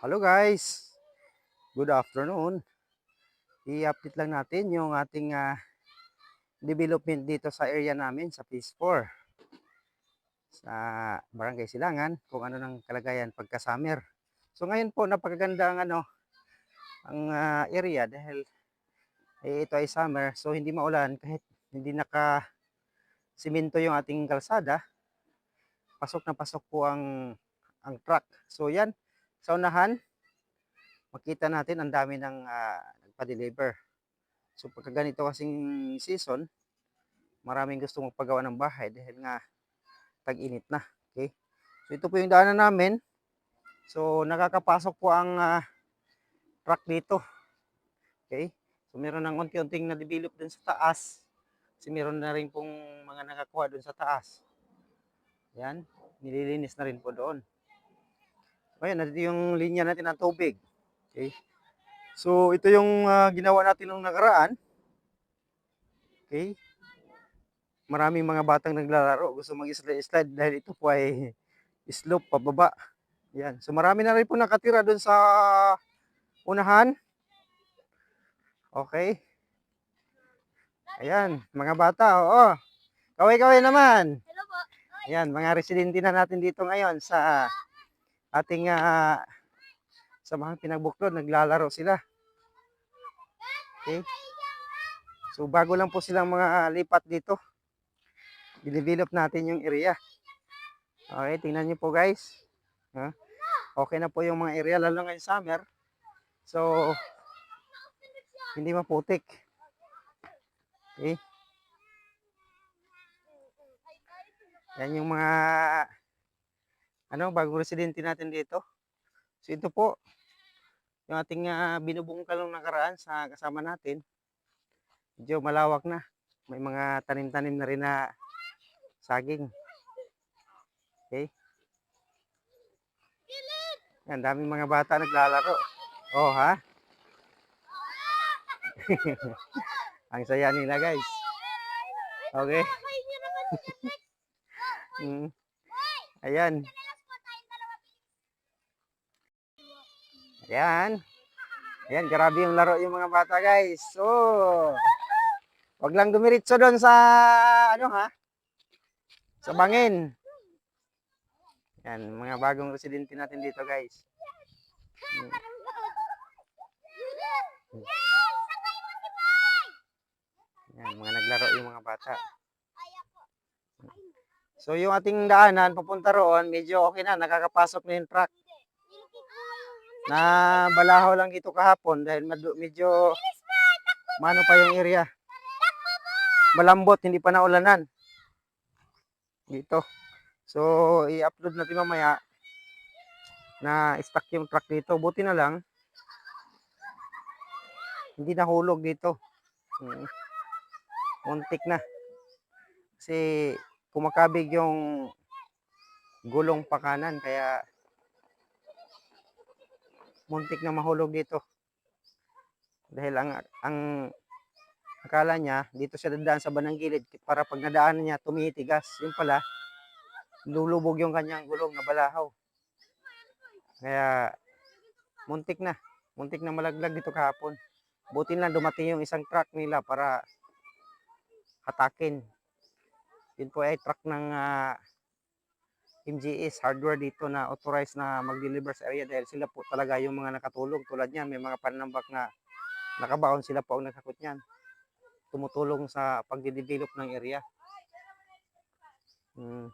Hello guys! Good afternoon. I-update lang natin yung ating ah, development dito sa area namin sa Phase 4 sa Barangay Silangan kung ano ng kalagayan pagka summer. So ngayon po napakaganda ang ano ang ah, area dahil eh, ito ay summer so hindi maulan kahit hindi naka simento yung ating kalsada. Pasok na pasok po ang ang truck. So yan sa unahan makita natin ang dami ng ah, nagpa-deliver. So pagka ganito kasing season, maraming gusto magpagawa ng bahay dahil nga tag-init na. Okay? So ito po yung daanan namin. So nakakapasok po ang ah, truck dito. Okay? So meron ng unti-unting na-develop din sa taas. Kasi meron na rin pong mga nakakuha doon sa taas. Yan. Nililinis na rin po doon. Ayan, nandito yung linya natin ng tubig. Okay. So, ito yung ah, ginawa natin nung nakaraan. Okay. Maraming mga batang naglalaro. Gusto mag-slide dahil ito po ay slope pababa. Yan. So, marami na rin po nakatira doon sa unahan. Okay. Ayan, mga bata. Oo. Kaway-kaway naman. Hello po. Ayan, mga residente na natin dito ngayon sa ating ah, sa mga pinagbuklod, naglalaro sila. Okay. So bago lang po silang mga lipat dito. Dinevelop natin yung area. Okay, tingnan niyo po guys. Ha? Okay na po yung mga area lalo ngayong summer. So hindi maputik. Okay. Yan yung mga ano, bagong residente natin dito. So ito po, yung ating uh, binubungkal nung nakaraan sa kasama natin. Medyo malawak na. May mga tanim-tanim na rin na saging. Okay. Yan, daming mga bata naglalaro. Oh, ha? Ang saya nila, guys. Okay. Mm. Ayan. Ayan. Ayan, grabe yung laro yung mga bata, guys. So, wag lang dumiritso doon sa, ano ha? Sa bangin. Yan, mga bagong residente natin dito, guys. Yan, mga naglaro yung mga bata. So, yung ating daanan, papunta roon, medyo okay na, nakakapasok na yung truck. Na balahaw lang dito kahapon dahil medyo mano pa yung area. Malambot, hindi pa naulanan. Dito. So, i-upload natin mamaya na stuck yung truck dito. Buti na lang, hindi nahulog dito. Mm. Muntik na. Kasi kumakabig yung gulong pakanan kaya muntik na mahulog dito. Dahil ang ang akala niya dito siya dadaan sa banang gilid para pag nadaanan niya tumitigas. Yun pala lulubog yung kanyang gulong na balahaw. Kaya muntik na. Muntik na malaglag dito kahapon. Buti lang dumating yung isang truck nila para hatakin. Yun po ay truck ng ah, MGS hardware dito na authorized na mag-deliver sa area dahil sila po talaga yung mga nakatulong. Tulad niyan may mga panambak na nakabaon sila po ang nakakot niyan. Tumutulong sa pagde-develop ng area. Hmm.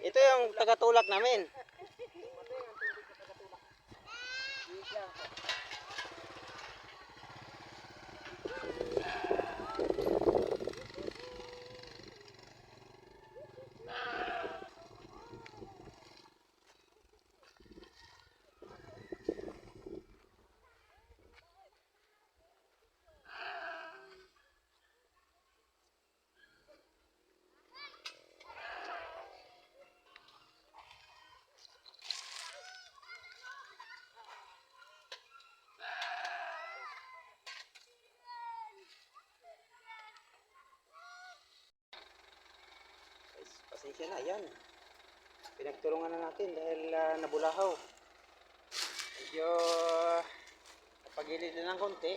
Ito yung tagatulak namin pasensya na, yan. Pinagtulungan na natin dahil ah, nabulahaw. Medyo napagilid na ng konti.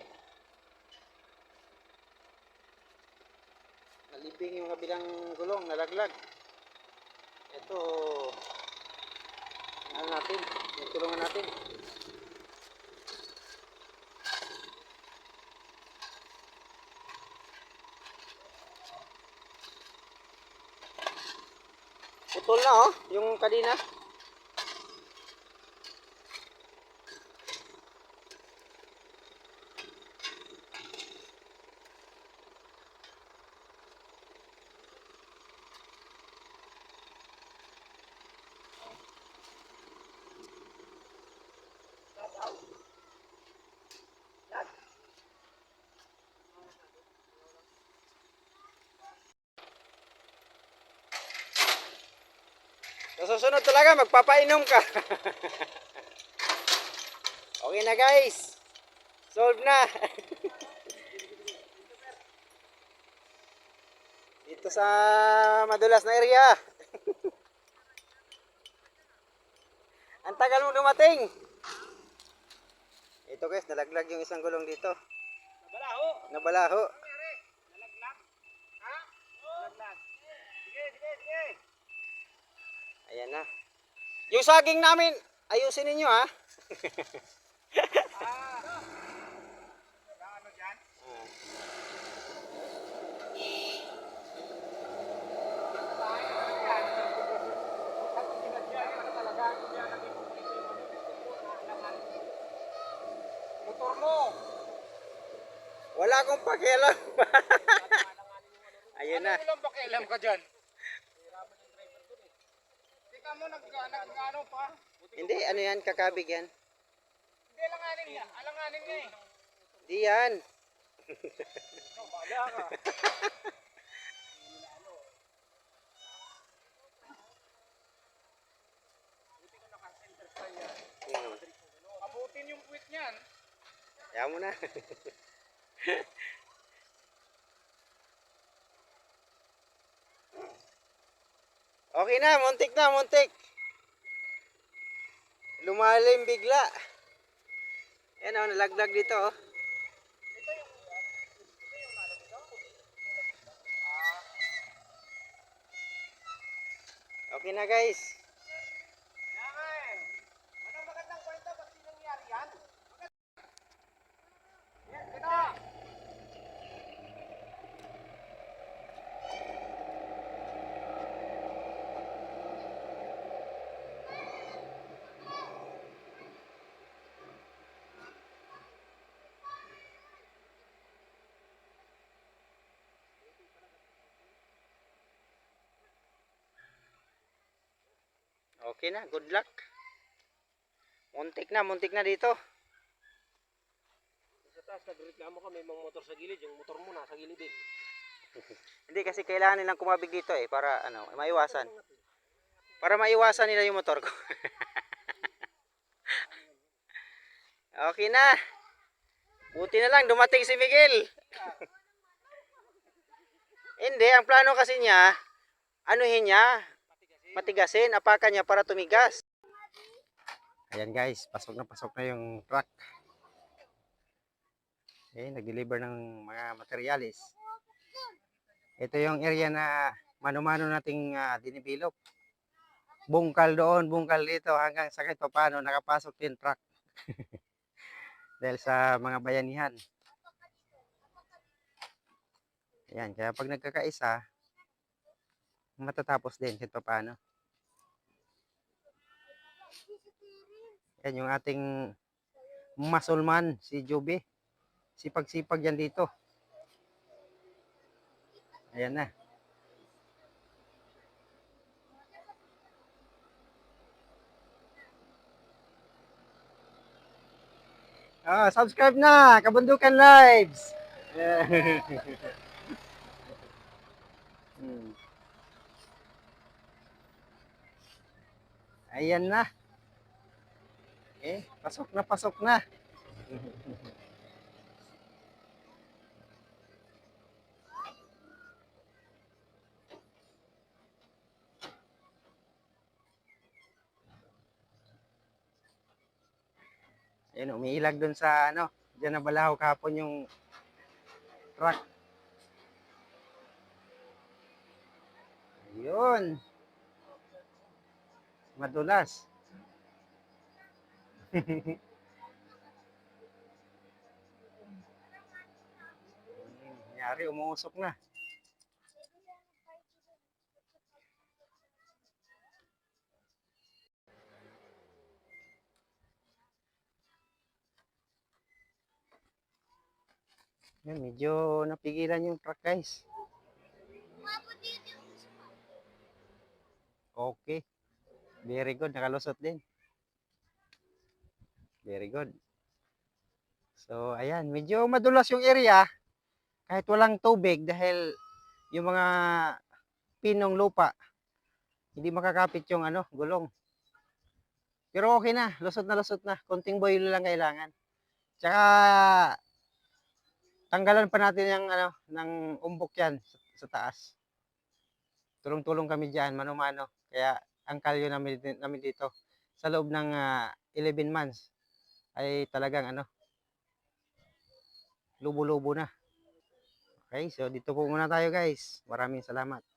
Nalibing yung kabilang gulong, nalaglag. Ito, ano natin, tulungan natin. Putol na oh, yung kanina. Sa susunod talaga, magpapainom ka. okay na guys. Solve na. Dito sa madulas na area. Ang tagal mo dumating. Ito guys, nalaglag yung isang gulong dito. Balaho. Nabalaho. Nalaglag. Ha? Nalaglag. Sige, sige, sige. Ayan na. Yung saging namin, ayusin ninyo ha. Ah. Ano dyan? Motor mo. Wala akong pakialam. Ayan na. Ano lang pakialam ka dyan? Mo, nag, nag, ano pa? Hindi, ano yan, kakabig yan. Hindi, alanganin niya. Alanganin niya eh. Di yan. Baga ka. Hmm. Abutin yung puwit niyan. Kaya mo na. okay na, muntik na, muntik. Lumalim bigla. Yan oh, nalaglag dito oh. Okay na guys. Kaya nga eh. Anong magandang kwento pag di nangyari yan? Yan, kita! Okay na, good luck. Muntik na, muntik na dito. Sa taas, nagreklamo ka, may mga motor sa gilid. Yung motor mo nasa gilid eh. Hindi kasi kailangan nilang kumabig dito eh para ano, maiwasan. Para maiwasan nila yung motor ko. okay na. Buti na lang dumating si Miguel. Hindi, ang plano kasi niya, anuhin niya, matigasin, apakan niya para tumigas. Ayan guys, pasok na pasok na yung truck. Okay, nag-deliver ng mga materialis. Ito yung area na mano-mano nating uh, dinibilop. Bungkal doon, bungkal dito hanggang sa kahit paano nakapasok din truck. Dahil sa mga bayanihan. Ayan, kaya pag nagkakaisa, matatapos din kahit paano. Yan yung ating masulman, si Joby. Sipag-sipag yan dito. Ayan na. Ah, subscribe na, Kabundukan Lives. hmm. Ayan na. Eh, pasok na pasok na. Ayan, umiilag doon sa ano, diyan na balahaw kahapon yung truck. Ayun. Madulas. Nangyari, umuusok na. Yan, medyo napigilan yung truck guys. Okay. Very good. Nakalusot din. Very good. So, ayan. Medyo madulas yung area. Kahit walang tubig dahil yung mga pinong lupa hindi makakapit yung ano, gulong. Pero okay na. Lusot na lusot na. Konting boil lang kailangan. Tsaka tanggalan pa natin yung ano, ng umbok yan sa, sa taas. Tulong-tulong kami diyan, mano-mano. Kaya ang kalyo namin, namin dito sa loob ng ah, 11 months ay talagang ano, lubo-lubo na. Okay, so dito po muna tayo guys. Maraming salamat.